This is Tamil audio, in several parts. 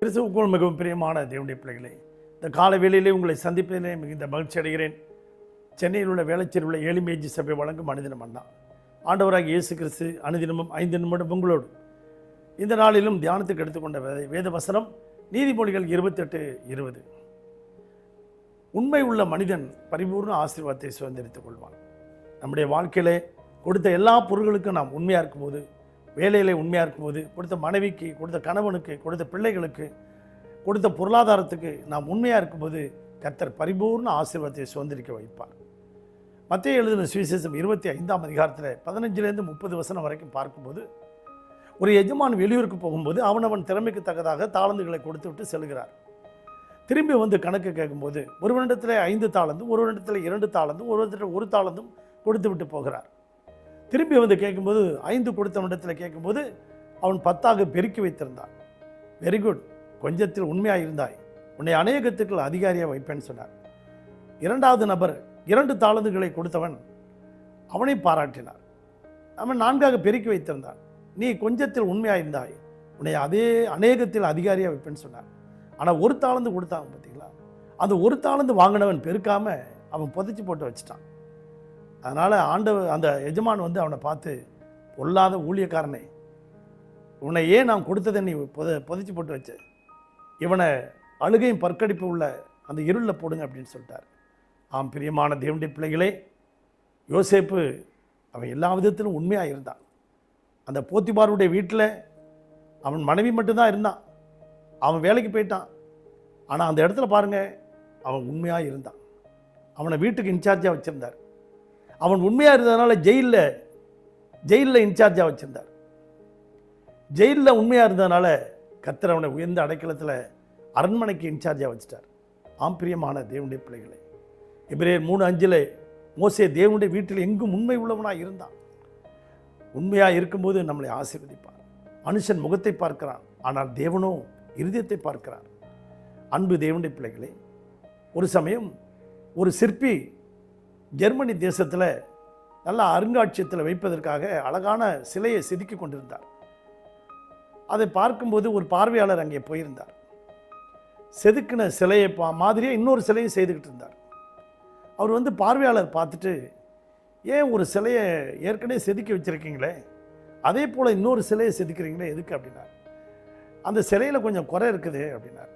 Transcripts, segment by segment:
கிறிஸ்துவுக்குள் மிகவும் பிரியமான தேவனுடைய பிள்ளைகளே இந்த கால வேளையிலே உங்களை சந்திப்பதிலே மிகுந்த மகிழ்ச்சி அடைகிறேன். சென்னையில் உள்ள வேளச்சேரி உள்ள ஏழிமேஜி சபை வழங்கும் அனுதினம் அண்ணா. ஆண்டவராக இயேசு கிறிஸ்து அனுதினமும் ஐந்து நிமிடம் உங்களோடு. இந்த நாளிலும் தியானத்துக்கு எடுத்துக்கொண்ட வேத- வேத வசனம் நீதிமொழிகள் இருபத்தெட்டு இருபது. உண்மை உள்ள மனிதன் பரிபூர்ண ஆசீர்வாதத்தை சுதந்திரித்துக் கொள்வான். நம்முடைய வாழ்க்கையிலே கொடுத்த எல்லா பொருள்களுக்கும் நாம் உண்மையாக இருக்கும்போது வேலையிலே உண்மையாக இருக்கும்போது கொடுத்த மனைவிக்கு கொடுத்த கணவனுக்கு கொடுத்த பிள்ளைகளுக்கு கொடுத்த பொருளாதாரத்துக்கு நாம் உண்மையாக இருக்கும்போது கர்த்தர் பரிபூர்ண ஆசீர்வாதத்தை சுதந்திரிக்க வைப்பார். மத்திய எழுதின சுவிசேஷம் இருபத்தி ஐந்தாம் அதிகாரத்தில் பதினஞ்சுலேருந்து முப்பது வசனம் வரைக்கும் பார்க்கும்போது ஒரு எஜமான் வெளியூருக்கு போகும்போது அவனவன் திறமைக்கு தக்கதாக தாளந்துகளை கொடுத்து விட்டு செல்கிறார். திரும்பி வந்து கணக்கு கேட்கும்போது ஒருவனிடத்தில் ஐந்து தாளந்தும் ஒருவனிடத்தில் இரண்டு தாளந்தும் ஒருவரிடத்தில் ஒரு தாளந்தும் கொடுத்து விட்டு போகிறார். திரும்பி வந்து கேட்கும்போது ஐந்து கொடுத்தவனிடத்தில் கேட்கும்போது அவன் பத்தாக பெருக்கி வைத்திருந்தான். வெரி குட் கொஞ்சத்தில் உண்மையாக இருந்தாய். உன்னை அநேகத்துக்கு அதிகாரியாக வைப்பேன்னு சொன்னார். இரண்டாவது நபர் இரண்டு தாளந்துகளை கொடுத்தவன் அவனை பாராட்டினார். அவன் நான்காக பெருக்கி வைத்திருந்தான். நீ கொஞ்சத்தில் உண்மையாக இருந்தாய். உன்னை அதே அநேகத்தில் அதிகாரியாக வைப்பேன்னு சொன்னார். ஆனால் ஒரு தாளந்து கொடுத்தாங்க பார்த்தீங்களா அந்த ஒரு தாளந்து வாங்கினவன் பெருக்காமல் அவன் புதைச்சி போட்டு வச்சிட்டான். அதனால் ஆண்டவ அந்த எஜமான் வந்து அவனை பார்த்து பொல்லாத ஊழியக்காரனே உன்னை ஏன் நான் கொடுத்ததை நீ புத புதைச்சி போட்டு வச்ச? இவனை அழுகையும் பற்கடிப்பு உள்ள அந்த இருளில் போடுங்க அப்படின்னு சொல்லிட்டார். ஆம் பிரியமான தேவனுடைய பிள்ளைகளே யோசேப்பு அவன் எல்லா விதத்திலும் உண்மையாக இருந்தான். அந்த போத்திபாருடைய வீட்டில் அவன் மனைவி மட்டும்தான் இருந்தான். அவன் வேலைக்கு போயிட்டான். ஆனால் அந்த இடத்துல பாருங்க அவன் உண்மையாக இருந்தான். அவனை வீட்டுக்கு இன்சார்ஜாக வச்சுருந்தார். அவன் உண்மையாக இருந்ததுனால ஜெயிலில் ஜெயிலில் இன்சார்ஜாக வச்சுருந்தார். ஜெயிலில் உண்மையாக இருந்ததுனால கத்தர் அவனை உயர்ந்த அடைக்கலத்தில் அரண்மனைக்கு இன்சார்ஜாக வச்சுட்டார். ஆம் பிரியமான தேவனுடைய பிள்ளைகளை எபிரேயர் மூணு அஞ்சில் மோசே தேவனுடைய வீட்டில் எங்கும் உண்மை உள்ளவனாக இருந்தான். உண்மையாக இருக்கும்போது நம்மளை ஆசீர்வதிப்பார். மனுஷன் முகத்தை பார்க்கிறான் ஆனால் தேவனோ இருதயத்தை பார்க்கிறார். அன்பு தேவனுடைய பிள்ளைகளே ஒரு சமயம் ஒரு சிற்பி ஜெர்மனி தேசத்தில் நல்ல அருங்காட்சியகத்தில் வைப்பதற்காக அழகான சிலையை செதுக்கி கொண்டிருந்தார். அதை பார்க்கும்போது ஒரு பார்வையாளர் அங்கே போயிருந்தார். செதுக்கின சிலையை பா மாதிரியே இன்னொரு சிலையை செய்துக்கிட்டு இருந்தார். அவர் வந்து பார்வையாளர் பார்த்துட்டு ஏன் ஒரு சிலையை ஏற்கனவே செதுக்கி வச்சுருக்கீங்களே? அதே போல் இன்னொரு சிலையை செதுக்கிறீங்களே? எதுக்கு? அப்படின்னார். அந்த சிலையில் கொஞ்சம் குறை இருக்குது அப்படின்னார்.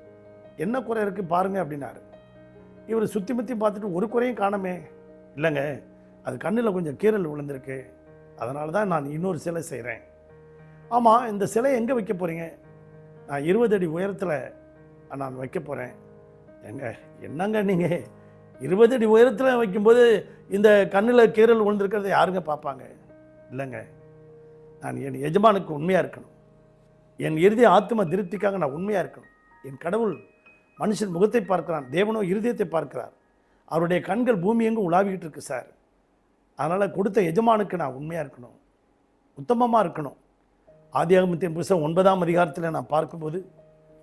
என்ன குறை இருக்குது பாருங்க அப்படின்னாரு. இவர் சுற்றி முற்றி பார்த்துட்டு ஒரு குறையும் காணமே. இல்லைங்க அது கண்ணில் கொஞ்சம் கீறல் விழுந்திருக்கு. அதனால தான் நான் இன்னொரு சிலை செய்கிறேன் ஆமாம் இந்த சிலை எங்கே வைக்க போகிறீங்க நான் இருபது அடி உயரத்தில் நான் வைக்க போகிறேன் எங்க என்னங்க நீங்கள் இருபது அடி உயரத்தில் வைக்கும்போது இந்த கண்ணில் கீறல் விழுந்திருக்கிறத யாருங்க பார்ப்பாங்க? இல்லைங்க நான் என் எஜமானுக்கு உண்மையாக இருக்கணும். என் இறுதி ஆத்ம திருப்திக்காக நான் உண்மையாக இருக்கணும். என் கடவுள் மனுஷன் முகத்தை பார்க்கிறான் தேவனோ இருதயத்தை பார்க்கிறார். அவருடைய கண்கள் பூமி எங்கும் உலாவிக்கிட்டு இருக்கு சார். அதனால் கொடுத்த எஜமானுக்கு நான் உண்மையாக இருக்கணும். உத்தமமாக இருக்கணும். ஆதியாகமத்தின் புதுசாக ஒன்பதாம் அதிகாரத்தில் நான் பார்க்கும்போது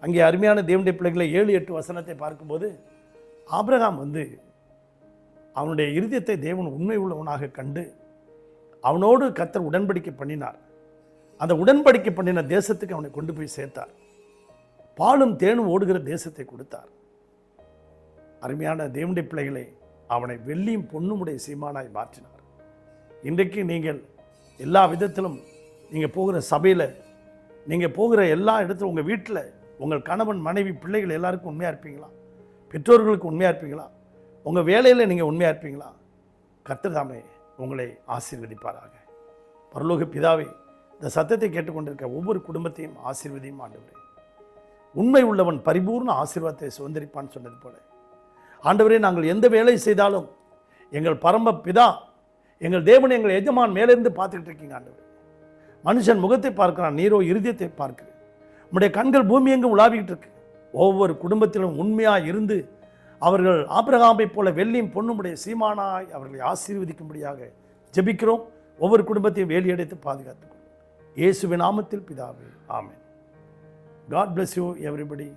அங்கே அருமையான தேவனுடைய பிள்ளைகளை ஏழு எட்டு வசனத்தை பார்க்கும்போது ஆபிரகாம் வந்து அவனுடைய இருதயத்தை தேவன் உண்மை உள்ளவனாக கண்டு அவனோடு கத்தர் உடன்படிக்கை பண்ணினார். அந்த உடன்படிக்கை பண்ணின தேசத்துக்கு அவனை கொண்டு போய் சேர்த்தார். பாலும் தேனும் ஓடுகிற தேசத்தை கொடுத்தார். அருமையான தேவனுடைய பிள்ளைகளை அவனை வெள்ளியும் பொண்ணுமுடைய சீமானாய் மாற்றினார். இன்றைக்கு நீங்கள் எல்லா விதத்திலும் நீங்கள் போகிற சபையில் நீங்கள் போகிற எல்லா இடத்துலும் உங்கள் வீட்டில் உங்கள் கணவன் மனைவி பிள்ளைகள் எல்லாருக்கும் உண்மையாக இருப்பீங்களா? பெற்றோர்களுக்கு உண்மையாக இருப்பீங்களா? உங்கள் வேலையில் நீங்கள் உண்மையாக இருப்பீங்களா? கத்துதாமே உங்களை ஆசீர்வதிப்பாராக. பரலோக பிதாவே இந்த சத்தத்தை கேட்டுக்கொண்டிருக்க ஒவ்வொரு குடும்பத்தையும் ஆசீர்வதியும் ஆண்டவரே. உண்மை உள்ளவன் பரிபூர்ண ஆசீர்வாதத்தை சுதந்திரிப்பான்னு சொன்னது போல. ஆண்டவரே நாங்கள் எந்த வேலை செய்தாலும் எங்கள் பரம்ப பிதா எங்கள் தேவன் எங்கள் எஜமான் மேலேருந்து பார்த்துக்கிட்டு இருக்கீங்க ஆண்டவர். மனுஷன் முகத்தை பார்க்கிறான் நீரோ இருதயத்தை பார்க்குது. உம்முடைய கண்கள் பூமி எங்கும் உலாவிக்கிட்டு இருக்கு. ஒவ்வொரு குடும்பத்திலும் உண்மையாக இருந்து அவர்கள் ஆபிரகாமை போல வெள்ளியும் பொண்ணுமுடைய சீமானாய் அவர்களை ஆசீர்வதிக்கும்படியாக ஜெபிக்கிறோம். ஒவ்வொரு குடும்பத்தையும் வேலியடைத்து பாதுகாத்துக்கொள்ளும் இயேசுவின் நாமத்தில் பிதாவே ஆமேன். God bless you everybody